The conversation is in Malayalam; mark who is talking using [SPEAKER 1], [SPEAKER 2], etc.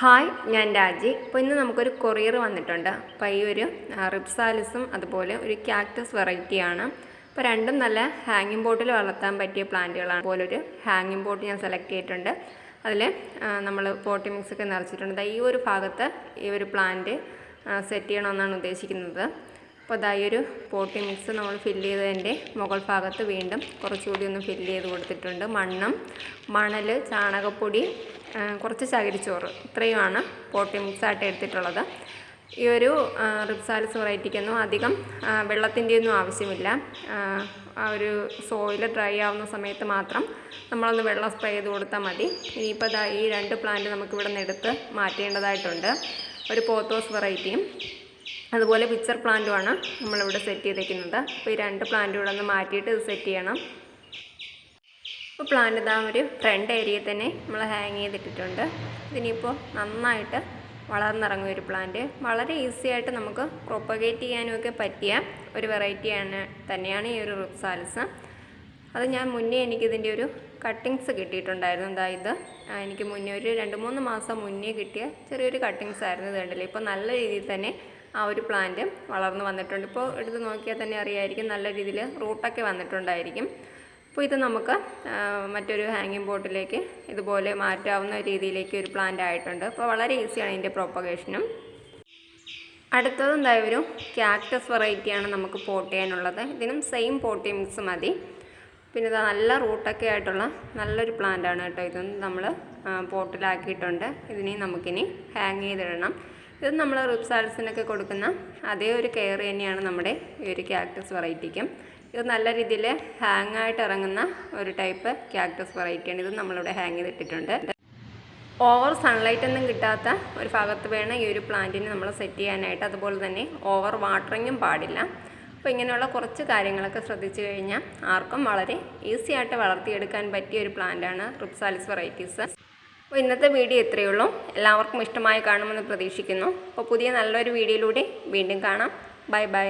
[SPEAKER 1] ഹായ് ഞാൻ രാജി. അപ്പോൾ ഇന്ന് നമുക്കൊരു കൊറിയർ വന്നിട്ടുണ്ട്. അപ്പോൾ ഈ ഒരു റിപ്സാലിസും അതുപോലെ ഒരു ക്യാക്ടസ് വെറൈറ്റിയാണ് അപ്പോൾ രണ്ടും നല്ല ഹാങ്ങിങ് ബോട്ടിൽ വളർത്താൻ പറ്റിയ പ്ലാന്റുകളാണ്. അതുപോലെ ഒരു ഹാങ്ങിങ് ബോട്ട് ഞാൻ സെലക്ട് ചെയ്തിട്ടുണ്ട്. അതിൽ നമ്മൾ പോട്ടി മിക്സ് ഒക്കെ നിറച്ചിട്ടുണ്ട്. ഈ ഒരു ഭാഗത്ത് ഈ ഒരു പ്ലാന്റ് സെറ്റ് ചെയ്യണമെന്നാണ് ഉദ്ദേശിക്കുന്നത്. അപ്പോൾ അതാ ഈ ഒരു പോട്ടി മിക്സ് നമ്മൾ ഫില്ല് ചെയ്തതിന്റെ മുകൾ ഭാഗത്ത് വീണ്ടും കുറച്ചുകൂടി ഒന്ന് ഫില്ല് ചെയ്ത് കൊടുത്തിട്ടുണ്ട്. മണ്ണും മണൽ ചാണകപ്പൊടി കുറച്ച് ചകിരിച്ചോറ് ഇത്രയുമാണ് പോട്ടി മിക്സായിട്ട് എടുത്തിട്ടുള്ളത്. ഈ ഒരു റിപ്സാലിസ് വെറൈറ്റിക്കൊന്നും അധികം ആ, വെള്ളത്തിന്റെ ഒന്നും ആവശ്യമില്ല. ആ, ഒരു സോയിൽ ഡ്രൈ ആവുന്ന സമയത്ത് മാത്രം നമ്മളൊന്ന് വെള്ളം സ്പ്രേ ചെയ്ത് കൊടുത്താൽ മതി. ഇനിയിപ്പോൾ ഇതാ ഈ രണ്ട് പ്ലാന്റ് നമുക്ക് ഇവിടെ നിന്ന് എടുത്ത് മാറ്റേണ്ടതായിട്ടുണ്ട്. ഒരു പോത്തോസ് വെറൈറ്റിയും. അതുപോലെ പിച്ചർ പ്ലാന്റുമാണ് നമ്മളിവിടെ സെറ്റ് ചെയ്തേക്കുന്നത്. അപ്പോൾ ഈ രണ്ട് പ്ലാന്റും ഇവിടെ ഒന്ന് മാറ്റിയിട്ട് ഇത് സെറ്റ് ചെയ്യണം. ഇപ്പോൾ പ്ലാന്റ് ഇതാ ഒരു ഫ്രണ്ട് ഏരിയയിൽ തന്നെ നമ്മൾ ഹാങ് ചെയ്തിട്ടിട്ടുണ്ട്. ഇതിനിപ്പോൾ നന്നായിട്ട് വളർന്നിറങ്ങിയ ഒരു പ്ലാന്റ് വളരെ ഈസി ആയിട്ട് നമുക്ക് പ്രൊപ്പഗേറ്റ് ചെയ്യാനുമൊക്കെ പറ്റിയ ഒരു വെറൈറ്റിയാണ് തന്നെയാണ് ഈ ഒരു റുപ്സാലിസ് അത് ഞാൻ മുന്നേ എനിക്കിതിന്റെ ഒരു കട്ടിങ്സ് കിട്ടിയിട്ടുണ്ടായിരുന്നു. ഇത്. എനിക്ക് മുന്നേ ഒരു രണ്ട് മൂന്ന് മാസം മുന്നേ കിട്ടിയ ചെറിയൊരു കട്ടിങ്സ് ആയിരുന്നു ഇത് കണ്ടില്ലേ? ഇപ്പോൾ നല്ല രീതിയിൽ തന്നെ ആ ഒരു പ്ലാന്റ് വളർന്നു വന്നിട്ടുണ്ട്. ഇപ്പോൾ എടുത്ത് നോക്കിയാൽ തന്നെ അറിയായിരിക്കും നല്ല രീതിയിൽ റൂട്ടൊക്കെ വന്നിട്ടുണ്ടായിരിക്കും. അപ്പോൾ ഇത് നമുക്ക് മറ്റൊരു ഹാങ്ങിങ് ബോട്ടിലേക്ക് ഇതുപോലെ മാറ്റാവുന്ന രീതിയിലേക്ക് ഒരു പ്ലാന്റ് ആയിട്ടുണ്ട്. അപ്പോൾ വളരെ ഈസിയാണ് ഇതിന്റെ പ്രൊപ്പഗേഷനും അടുത്തത് എന്തായാലും ഒരു ക്യാക്ടസ് വെറൈറ്റിയാണ് നമുക്ക് പോട്ട് ചെയ്യാനുള്ളത്. ഇതിനും സെയിം പോട്ടി മിക്സ് മതി. പിന്നെ ഇത് നല്ല റൂട്ടൊക്കെ ആയിട്ടുള്ള നല്ലൊരു പ്ലാന്റ് ആണ് കേട്ടോ. ഇതും നമ്മൾ പോട്ടിലാക്കിയിട്ടുണ്ട് ഇതിനെ നമുക്കിനി ഹാങ് ചെയ്തിടണം. ഇത് നമ്മൾ റിപ്സാൽസിനൊക്കെ കൊടുക്കുന്ന അതേ ഒരു കെയർ തന്നെയാണ് നമ്മുടെ ഈ ഒരു ക്യാക്ടസ് വെറൈറ്റിക്കും ഇത് നല്ല രീതിയിൽ ഹാങ് ആയിട്ട് ഇറങ്ങുന്ന ഒരു ടൈപ്പ് ക്യാക്ടസ് വെറൈറ്റിയാണ് ഇത് നമ്മളിവിടെ ഹാങ് ചെയ്തിട്ടിട്ടുണ്ട്. ഓവർ സൺലൈറ്റ് ഒന്നും കിട്ടാത്ത ഒരു ഭാഗത്ത് വേണം ഈ ഒരു പ്ലാന്റിനെ നമ്മൾ സെറ്റ് ചെയ്യാനായിട്ട്. അതുപോലെ തന്നെ ഓവർ വാട്ടറിങ്ങും പാടില്ല. അപ്പോൾ ഇങ്ങനെയുള്ള കുറച്ച് കാര്യങ്ങളൊക്കെ ശ്രദ്ധിച്ചു കഴിഞ്ഞാൽ ആർക്കും വളരെ ഈസി ആയിട്ട് വളർത്തിയെടുക്കാൻ പറ്റിയ ഒരു പ്ലാന്റാണ് റിപ്സാലിസ് വെറൈറ്റീസ് അപ്പോൾ ഇന്നത്തെ വീഡിയോ ഇത്രയേ ഉള്ളൂ. എല്ലാവർക്കും ഇഷ്ടമായി കാണുമെന്ന് പ്രതീക്ഷിക്കുന്നു. അപ്പോൾ പുതിയ നല്ലൊരു വീഡിയോയിലൂടെ വീണ്ടും കാണാം. Bye bye